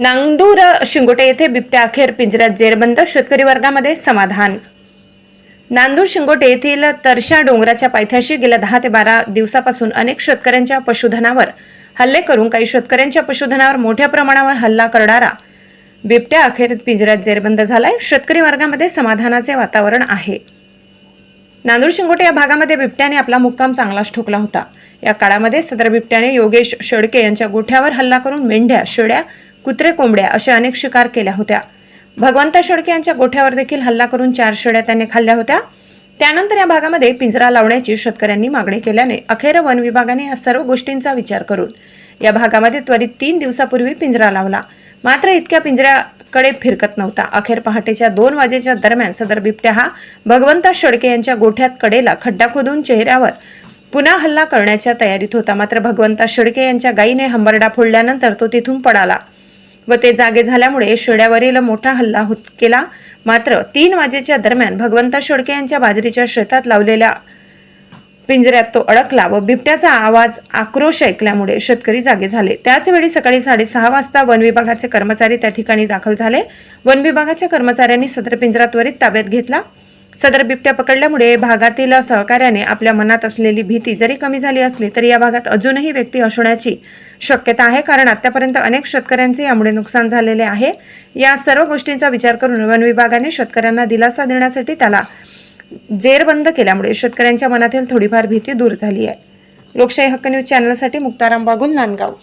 नांदूर शिंगोटे येथे बिबट्या अखेर पिंजऱ्यात जेरबंद. शेतकरी वर्गामध्ये समाधान. नांदूर शिंगोटे येथील तरशा डोंगराच्या पायथ्याशी गेल्या दहा ते बारा दिवसापासून अनेक शेतकऱ्यांच्या पशुधनावर हल्ले करून काही शेतकऱ्यांच्या पशुधनावर मोठ्या प्रमाणावर हल्ला करणारा बिबट्या अखेर पिंजऱ्यात जेरबंद झालाय. शेतकरी वर्गामध्ये समाधानाचे वातावरण आहे. नांदूर शिंगोटे या भागामध्ये बिबट्याने आपला मुक्काम चांगलाच ठोकला होता. या काळामध्ये सदर बिबट्याने योगेश शेडके यांच्या गोठ्यावर हल्ला करून मेंढ्या शेळ्या कुत्रे कोंबड्या अशा अनेक शिकार केल्या होत्या. भगवंत शेडके यांच्या गोठ्यावर देखील हल्ला करून चार शेळ्या त्याने खाल्ल्या होत्या. त्यानंतर या भागामध्ये पिंजरा लावण्याची शेतकऱ्यांनी मागणी केल्याने अखेर वन विभागाने या सर्व गोष्टींचा विचार करून या भागामध्ये त्वरित तीन दिवसापूर्वी पिंजरा लावला. मात्र इतक्या पिंजऱ्याकडे फिरकत नव्हता. अखेर पहाटेच्या दोन वाजेच्या दरम्यान सदर बिबट्या हा भगवंत शेडके यांच्या गोठ्यात कडेला खड्डा खोदून चेहऱ्यावर पुन्हा हल्ला करण्याच्या तयारीत होता. मात्र भगवंता शेडके यांच्या गायीने हंबरडा फोडल्यानंतर तो तिथून पडाला व ते जागे झाल्यामुळे शेड्यावरील मोठा हल्ला होत केला मात्र तीन वाजेच्या दरम्यान भगवंता शेडके यांच्या बाजरीच्या शेतात लावलेल्या पिंजऱ्यात तो अडकला व बिबट्याचा आवाज आक्रोश ऐकल्यामुळे शेतकरी जागे झाले. त्याचवेळी सकाळी साडेसहा वाजता वन विभागाचे कर्मचारी त्या ठिकाणी दाखल झाले. वन विभागाच्या कर्मचाऱ्यांनी सदर पिंजरा त्वरित ताब्यात घेतला. सदर बिबट्या पकडल्यामुळे भागातील सहकार्याने आपल्या मनात असलेली भीती जरी कमी झाली असली तरी या भागात अजूनही व्यक्ती असण्याची शक्यता आहे. कारण आतापर्यंत अनेक शेतकऱ्यांचे यामुळे नुकसान झालेले आहे. या सर्व गोष्टींचा विचार करून वन विभागाने शेतकऱ्यांना दिलासा देण्यासाठी त्याला जेरबंद केल्यामुळे शेतकऱ्यांच्या मनातील थोडीफार भीती दूर झाली आहे. लोकशाही हक्क न्यूज चॅनलसाठी मुक्ताराम बागुल नांदगाव.